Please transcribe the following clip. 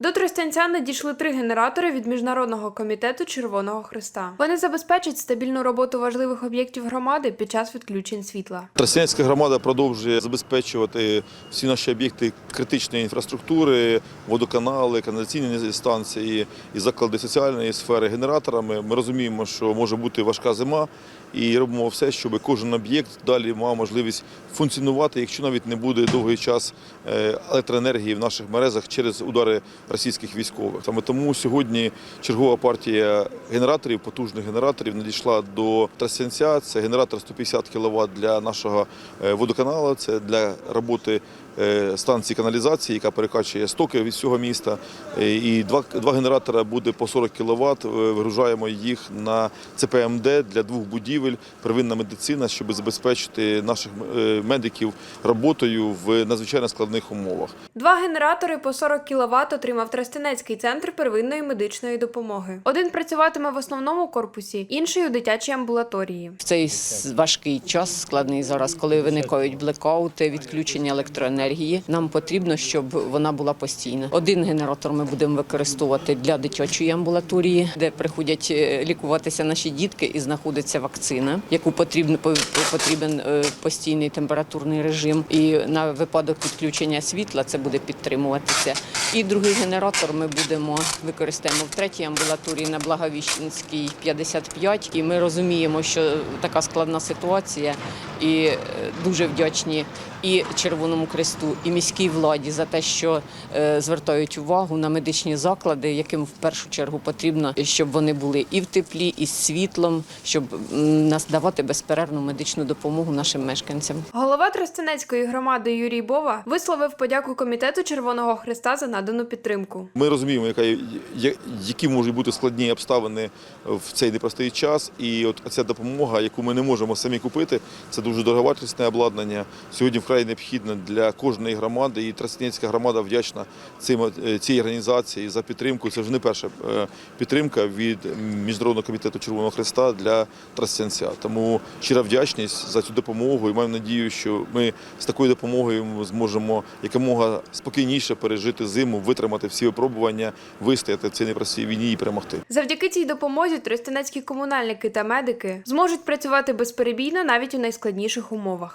До Тростянця надійшли три генератори від Міжнародного комітету Червоного Христа. Вони забезпечать стабільну роботу важливих об'єктів громади під час відключень світла. Тростянецька громада продовжує забезпечувати всі наші об'єкти критичної інфраструктури, водоканали, каналізаційні станції і заклади соціальної сфери генераторами. Ми розуміємо, що може бути важка зима, і робимо все, щоб кожен об'єкт далі мав можливість функціонувати, якщо навіть не буде довгий час е, електроенергії в наших мерезах через удари російських військових. Саме тому сьогодні чергова партія генераторів, потужних генераторів, надійшла до Тростянця. Це генератор 150 кВт для нашого е, водоканалу, це для роботи е, станції каналізації, яка перекачує стоки від всього міста. Е, І два, два генератора буде по 40 кВт. Вигружаємо їх на ЦПМД для двох будівель, первинна медицина, щоб забезпечити наших медиків роботою в надзвичайно складних умовах. Два генератори по 40 кВт отримав Тростянецький центр первинної медичної допомоги. Один працюватиме в основному корпусі, інший у дитячій амбулаторії. В цей важкий час, складний зараз, коли виникають блекаути, відключення електроенергії, нам потрібно, щоб вона була постійна. Один генератор ми будемо використовувати для дитячої амбулаторії, де приходять е, лікуватися наші дітки і знаходиться вакцина, яку потрібно по- потрібен е, постійний температурний режим. І на випадок відключення світла це буде підтримуватися. І другий генератор ми будемо використаємо в третій амбулаторії на Благовіщенській 55. І ми розуміємо, що така складна ситуація, і е, дуже вдячні і Червоному Хресту, і міській владі за те, що е, звертають увагу на медичні заклади, яким в першу чергу потрібно, щоб вони були і в теплі, і з світлом, щоб нас давати безперервну медичну допомогу нашим мешканцям. Голова Тростянецької громади Юрій Бова висловив подяку комітету Червоного Христа за надану підтримку. Ми розуміємо, яка є- які можуть бути складні обставини в цей непростий час. І от ця допомога, яку ми не можемо самі купити, це дуже дороговартісне обладнання. Сьогодні вкрай необхідне для кожної громади. І Тростянецька громада вдячна цим е, цій організації за підтримку. Це вже не перша е, підтримка від Міжнародного комітету Червоного Христа для Тростянця. Тому щира вдячність за цю допомогу. І маємо надію, що ми з такою допомогою зможемо якомога спокійніше пережити зиму, витримати всі випробування, вистояти в цій непростій війні і перемогти. Завдяки цій допомозі тростянецькі комунальники та медики зможуть працювати безперебійно навіть у найскладніших умовах.